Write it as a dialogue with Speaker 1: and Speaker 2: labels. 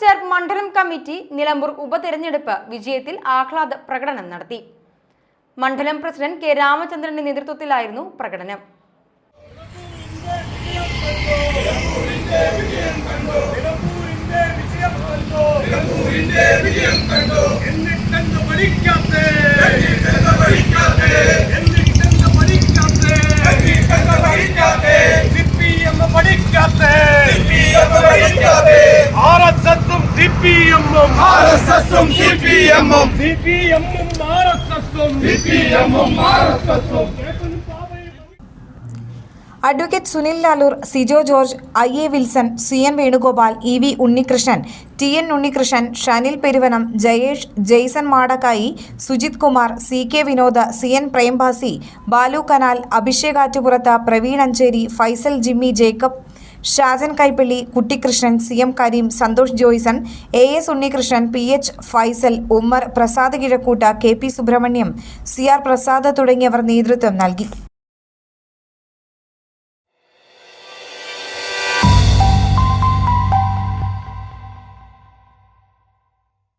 Speaker 1: ചേർപ്പ് മണ്ഡലം കമ്മിറ്റി നിലമ്പൂർ ഉപതെരഞ്ഞെടുപ്പ് വിജയത്തിൽ ആഹ്ലാദ പ്രകടനം നടത്തി. മണ്ഡലം പ്രസിഡന്റ് കെ രാമചന്ദ്രന്റെ നേതൃത്വത്തിലായിരുന്നു പ്രകടനം.
Speaker 2: എന്നിട്ടെന്ന് പഠിക്കാത്തെ? ആർഎസ്എസും സിപിഎമ്മും സിപിഎമ്മും ആർ എസ് എസും സിപിഎമ്മും ആർഎസ്എസും
Speaker 3: advocate Sunil Lalur Sijo George I A Wilson C N Venugopal E V Unnikrishnan T N Unnikrishnan Shanil Peruvanam Jayesh Jaison Madakkayi Sujith Kumar C K Vinod C N Prembhasi Balu Kanal Abhishek Attupurath Praveen Ancheri Faisal Jimmy Jacob Shajan Kaippally Kuttikrishnan C M Kareem Santhosh Joyson A S Unnikrishnan P H Faisal Ummer Prasad Kizhakkoottu K P Subrahmanyam C R Prasad തുടങ്ങിയവർ നേതൃത്വം നൽകി.